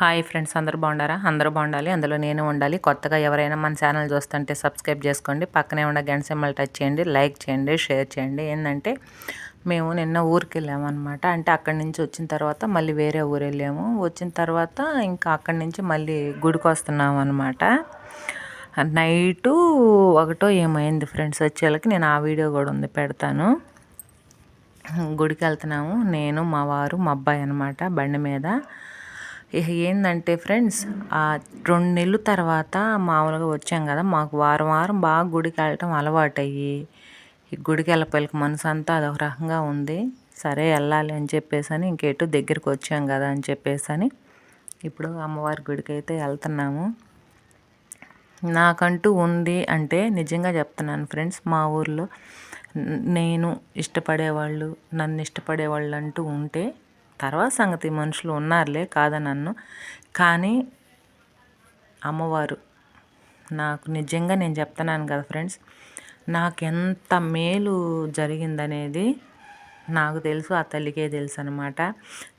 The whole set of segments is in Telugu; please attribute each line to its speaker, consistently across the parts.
Speaker 1: హాయ్ ఫ్రెండ్స్ అందరూ బాగుండారా? అందరూ బాగుండాలి అందులో నేను ఉండాలి. కొత్తగా ఎవరైనా మన ఛానల్ చూస్తుంటే సబ్స్క్రైబ్ చేసుకోండి పక్కనే ఉన్న గంట సింబల్ టచ్ చేయండి లైక్ చేయండి షేర్ చేయండి. ఏంటంటే మేము నిన్న ఊరికి వెళ్ళాము అనమాట అంటే అక్కడి నుంచి వచ్చిన తర్వాత మళ్ళీ వేరే ఊరు వెళ్ళాము. వచ్చిన తర్వాత ఇంకా అక్కడి నుంచి మళ్ళీ గుడికి వస్తున్నాము అనమాట నైటు ఒకటో ఏమైంది ఫ్రెండ్స్ వచ్చేళ్ళకి నేను ఆ వీడియో కూడా ఉంది పెడతాను. గుడికి వెళ్తున్నాము నేను మా వారు మా అబ్బాయి అనమాట బండి మీద. ఇక ఏంటంటే ఫ్రెండ్స్ ఆ రెండు నెలల తర్వాత మామూలుగా వచ్చాం కదా మాకు వారం వారం బాగా గుడికి వెళ్ళటం అలవాటయ్యి. ఈ గుడికి వెళ్ళపల్లికి మనసు అంతా అదొక రకంగా ఉంది. సరే వెళ్ళాలి అని చెప్పేసి అని ఇంకెటు దగ్గరికి వచ్చాం కదా అని చెప్పేసి అని ఇప్పుడు అమ్మవారి గుడికి అయితే వెళ్తున్నాము. నాకంటూ ఉంది అంటే నిజంగా చెప్తున్నాను ఫ్రెండ్స్ మా ఊర్లో నేను ఇష్టపడేవాళ్ళు నన్ను ఇష్టపడేవాళ్ళు అంటూ ఉంటే తర్వాత సంగతి మనుషులు ఉన్నారులే కాదనన్ను. కానీ అమ్మవారు నాకు నిజంగా నేను చెప్తున్నాను కదా ఫ్రెండ్స్ నాకు ఎంత మేలు జరిగిందనేది నాకు తెలుసు ఆ తల్లికే తెలుసు అనమాట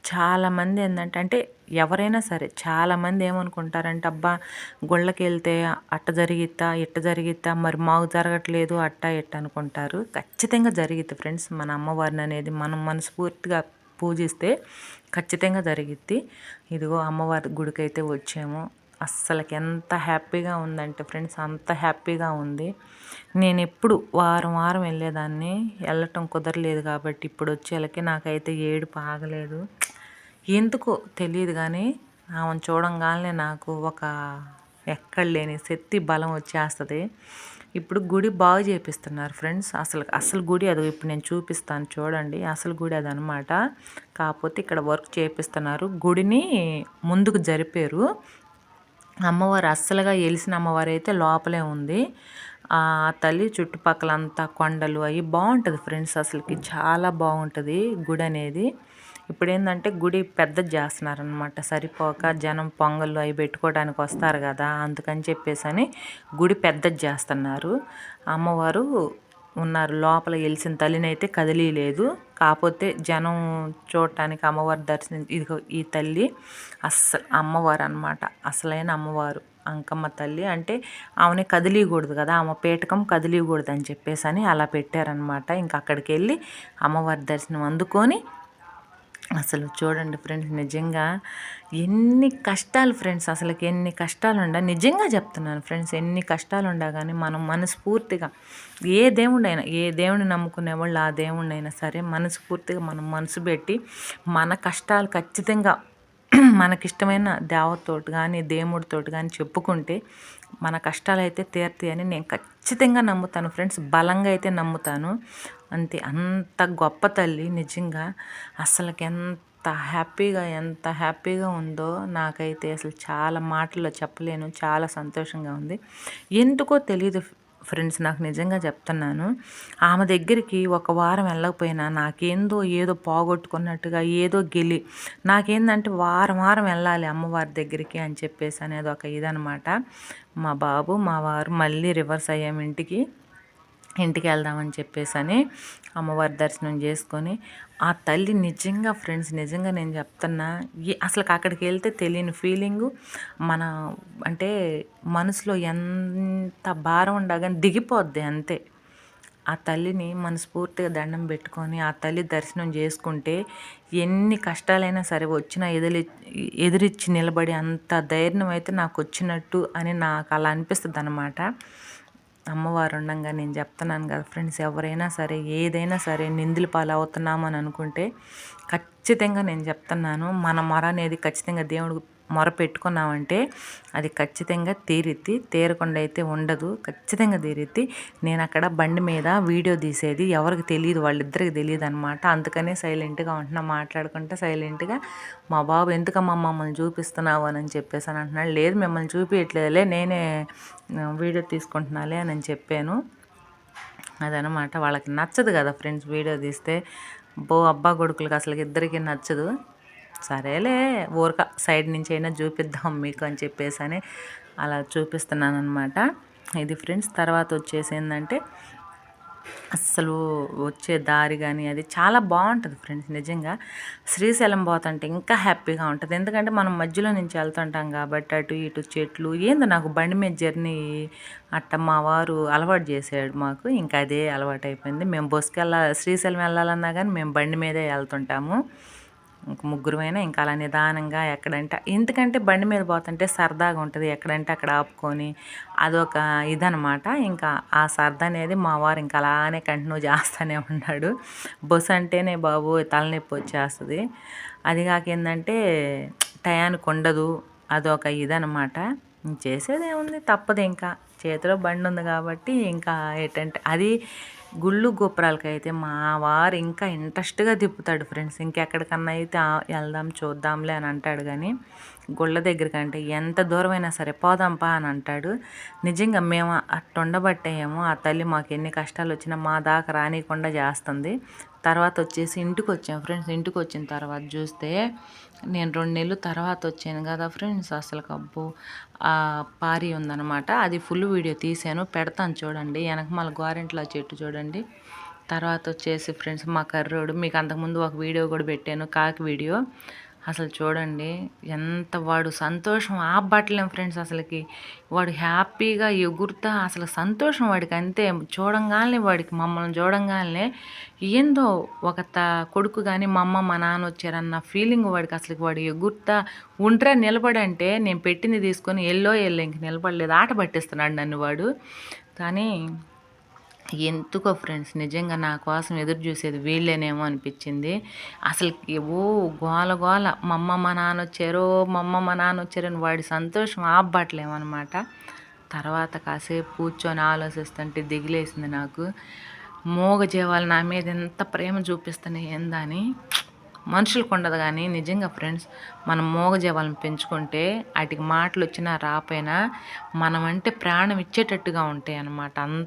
Speaker 1: చాలామంది ఏంటంటే అంటే ఎవరైనా సరే చాలామంది ఏమనుకుంటారంటే అబ్బా గుళ్ళకి వెళ్తే అట్ట జరిగిద్దా ఇట్ట జరిగిద్దా మరి మాకు జరగట్లేదు అట్ట ఇట్ట అనుకుంటారు. ఖచ్చితంగా జరిగిద్ది ఫ్రెండ్స్ మన అమ్మవారిని అనేది మనం మనస్ఫూర్తిగా పూజిస్తే ఖచ్చితంగా జరిగిద్ది. ఇదిగో అమ్మవారి గుడికి అయితే వచ్చాము. అస్సలకి ఎంత హ్యాపీగా ఉందంటే ఫ్రెండ్స్ అంత హ్యాపీగా ఉంది. నేను ఎప్పుడు వారం వారం వెళ్ళేదాన్ని. వెళ్ళటం కుదరలేదు కాబట్టి ఇప్పుడు వచ్చేళ్ళకి నాకైతే ఏడు పాగలేదు ఎందుకో తెలియదు కానీ ఆమెను చూడంగానే నాకు ఒక ఎక్కడ లేని శక్తి బలం వచ్చేస్తుంది. ఇప్పుడు గుడి బాగు చేపిస్తున్నారు ఫ్రెండ్స్. అసలు అసలు గుడి అది ఇప్పుడు నేను చూపిస్తాను చూడండి. అసలు గుడి అది అనమాట కాకపోతే ఇక్కడ వర్క్ చేపిస్తున్నారు. గుడిని ముందుకు జరిపారు. అమ్మవారు అస్సలుగా వెలిసిన అమ్మవారు అయితే లోపలే ఉంది. ఆ తల్లి చుట్టుపక్కలంతా కొండలు అవి బాగుంటుంది ఫ్రెండ్స్ అసలుకి. చాలా బాగుంటుంది గుడి అనేది ఇప్పుడు ఏంటంటే గుడి పెద్దది చేస్తున్నారనమాట సరిపోక జనం పొంగళ్ళు అవి పెట్టుకోవడానికి వస్తారు కదా అందుకని చెప్పేసి అని గుడి పెద్దది చేస్తున్నారు. అమ్మవారు ఉన్నారు. లోపల వెలిసిన తల్లిని అయితే కదిలీలేదు. కాకపోతే జనం చూడటానికి అమ్మవారి దర్శనం ఇది ఈ తల్లి అస్సలు అమ్మవారు అనమాట అసలైన అమ్మవారు అంకమ్మ తల్లి. అంటే ఆమెని కదిలీయకూడదు కదా ఆమె పేటకం కదిలీయకూడదు అని చెప్పేసి అని అలా పెట్టారనమాట ఇంకా అక్కడికి వెళ్ళి అమ్మవారి దర్శనం అందుకొని అసలు చూడండి ఫ్రెండ్స్ నిజంగా ఎన్ని కష్టాలు ఫ్రెండ్స్ అసలుకి ఎన్ని కష్టాలు ఉండ నిజంగా చెప్తున్నాను ఫ్రెండ్స్ ఎన్ని కష్టాలు ఉండా కానీ మనం మనస్ఫూర్తిగా ఏ దేవుడైనా ఏ దేవుడిని నమ్ముకునే వాళ్ళు ఆ దేవుడినైనా సరే మనస్ఫూర్తిగా మనం మనసు పెట్టి మన కష్టాలు ఖచ్చితంగా మనకిష్టమైన దేవతతోటి కానీ దేవుడితోటి కానీ చెప్పుకుంటే మన కష్టాలు అయితే తీరుతాయని నేను ఖచ్చితంగా నమ్ముతాను ఫ్రెండ్స్. బలంగా అయితే నమ్ముతాను. అంతే అంత గొప్ప తల్లి నిజంగా. అసలుకి ఎంత హ్యాపీగా ఎంత హ్యాపీగా ఉందో నాకైతే అసలు చాలా మాటల్లో చెప్పలేను. చాలా సంతోషంగా ఉంది. ఎందుకో తెలియదు ఫ్రెండ్స్ నాకు నిజంగా చెప్తున్నాను. ఆమె దగ్గరికి ఒక వారం వెళ్ళకపోయినా నాకేందో ఏదో పోగొట్టుకున్నట్టుగా ఏదో గెలి నాకేందంటే వారం వారం వెళ్ళాలి అమ్మవారి దగ్గరికి అని చెప్పేసి అనేది ఒక ఇదనమాట మా బాబు మా వారు మళ్ళీ రివర్స్ అయ్యాము ఇంటికి. ఇంటికి వెళ్దామని చెప్పేసి అని అమ్మవారి దర్శనం చేసుకొని ఆ తల్లి నిజంగా ఫ్రెండ్స్ నిజంగా నేను చెప్తున్నా అసలు అక్కడికి వెళ్తే తెలియని ఫీలింగు మన అంటే మనసులో ఎంత భారం ఉండగానే దిగిపోద్ది అంతే. ఆ తల్లిని మనస్ఫూర్తిగా దండం పెట్టుకొని ఆ తల్లి దర్శనం చేసుకుంటే ఎన్ని కష్టాలైనా సరే వచ్చినా ఎదిరి ఎదిరిచ్చి నిలబడి అంత ధైర్యం అయితే నాకు వచ్చినట్టు అని నాకు అలా అనిపిస్తుంది అనమాట అమ్మవారు ఉండంగా నేను చెప్తున్నాను కదా ఫ్రెండ్స్ ఎవరైనా సరే ఏదైనా సరే నిందులు పాలు అవుతున్నామని అనుకుంటే ఖచ్చితంగా నేను చెప్తున్నాను. మన మర అనేది ఖచ్చితంగా దేవుడు మొర పెట్టుకున్నామంటే అది ఖచ్చితంగా తీరిద్ది. తీరకుండా అయితే ఉండదు. ఖచ్చితంగా తీరిద్ది. నేను అక్కడ బండి మీద వీడియో తీసేది. ఎవరికి తెలియదు వాళ్ళిద్దరికి తెలియదు అనమాట అందుకనే సైలెంట్గా ఉంటున్నా మాట్లాడుకుంటే సైలెంట్గా. మా బాబు ఎందుకమ్మా మమ్మల్ని చూపిస్తున్నావు అని చెప్పేసి అని అంటున్నాడు. లేదు మిమ్మల్ని చూపించట్లేదులే నేనే వీడియో తీసుకుంటున్నాలే అని చెప్పాను. అదనమాట వాళ్ళకి నచ్చదు కదా ఫ్రెండ్స్ వీడియో తీస్తే. బో అబ్బా కొడుకులకి అసలు ఇద్దరికి నచ్చదు. సరేలే ఊరక సైడ్ నుంచి అయినా చూపిద్దాం మీకు అని చెప్పేసి అని అలా చూపిస్తున్నాను అనమాట ఇది ఫ్రెండ్స్ తర్వాత వచ్చేసి ఏంటంటే అస్సలు వచ్చే దారి కానీ అది చాలా బాగుంటుంది ఫ్రెండ్స్ నిజంగా. శ్రీశైలం పోతుంటే ఇంకా హ్యాపీగా ఉంటుంది. ఎందుకంటే మనం మధ్యలో నుంచి వెళ్తుంటాం కాబట్టి అటు ఇటు చెట్లు ఏందో నాకు బండి మీద జర్నీ అట్ట మా వారు అలవాటు చేసాడు మాకు. ఇంకా అదే అలవాటు అయిపోయింది మేము బస్సుకి వెళ్ళా శ్రీశైలం వెళ్ళాలన్నా కానీ మేము బండి మీదే వెళ్తుంటాము. ఇంక ముగ్గురమైనా ఇంకా అలా నిదానంగా ఎక్కడంటే ఎందుకంటే బండి మీద పోతుంటే సరదాగా ఉంటుంది. ఎక్కడంటే అక్కడ ఆపుకొని అదొక ఇదనమాట. ఇంకా ఆ సరదా అనేది మా వారు ఇంకా అలానే కంటిన్యూ చేస్తూనే ఉన్నాడు. బస్సు అంటేనే బాబు తలనొప్పి వచ్చేస్తుంది. అది కాక ఏంటంటే టయానికి ఉండదు. అదొక ఇదనమాట. చేసేది ఏముంది తప్పదు ఇంకా. చేతిలో బండి ఉంది కాబట్టి ఇంకా ఏంటంటే అది గుళ్ళు గోపురాలకి అయితే మా వారు ఇంకా ఇంట్రెస్ట్గా తిప్పుతాడు ఫ్రెండ్స్. ఇంకెక్కడికన్నా అయితే వెళ్దాం చూద్దాంలే అని అంటాడు కానీ గుళ్ళ దగ్గరికంటే ఎంత దూరమైనా సరే పోదాంపా అని అంటాడు. నిజంగా మేము అట్టుండబట్టేమో ఆ తల్లి మాకు ఎన్ని కష్టాలు వచ్చినా మా దాకా రానియకుండా చేస్తుంది. తర్వాత వచ్చేసి ఇంటికి వచ్చాం ఫ్రెండ్స్. ఇంటికి వచ్చిన తర్వాత చూస్తే నేను రెండు నెలలు తర్వాత వచ్చాను కదా ఫ్రెండ్స్ అసలు కబ్బు. పారి ఉందన్నమాట. అది ఫుల్ వీడియో తీసాను పెడతాను చూడండి. వెనక మళ్ళీ గోరెంట్ల చెట్టు చూడండి. తర్వాత వచ్చేసి ఫ్రెండ్స్ మా కర్రోడు మీకు అంతకుముందు ఒక వీడియో కూడా పెట్టాను కాకి వీడియో. అసలు చూడండి ఎంత వాడు సంతోషం. ఆపబట్టలేం ఫ్రెండ్స్ అసలుకి. వాడు హ్యాపీగా ఎగురుతా అసలు సంతోషం వాడికి అంతే. చూడంగానే వాడికి మమ్మల్ని చూడంగానే ఏందో ఒక త కొడుకు కానీ మా అమ్మ మా నాన్న వచ్చారన్న ఫీలింగ్ వాడికి అసలు వాడు ఎగురుతా ఉంట్రా నిలబడంటే నేను పెట్టింది తీసుకొని ఎల్లో ఎల్లో ఇంక నిలబడలేదు. ఆట పట్టిస్తున్నాడు నన్ను వాడు. కానీ ఎందుకో ఫ్రెండ్స్ నిజంగా నా కోసం ఎదురు చూసేది వీళ్ళేనేమో అనిపించింది. అసలు ఓ గోల గోల మా అమ్మ మా నాన్న వచ్చారో మా అమ్మ మా నాన్న వచ్చారని వాడి సంతోషం ఆపబట్టలేమన్నమాట తర్వాత కాసేపు కూర్చొని ఆలోచిస్తుంటే దిగిలేసింది నాకు. మోగ జీవాలు నా మీద ఎంత ప్రేమ చూపిస్తున్నాయి ఏందని. మనుషులకు ఉండదు కానీ నిజంగా ఫ్రెండ్స్ మనం మూగజీవాలను పెంచుకుంటే వాటికి మాటలు వచ్చినా రాపోయినా మనం అంటే ప్రాణం ఇచ్చేటట్టుగా ఉంటాయి అన్నమాట అంత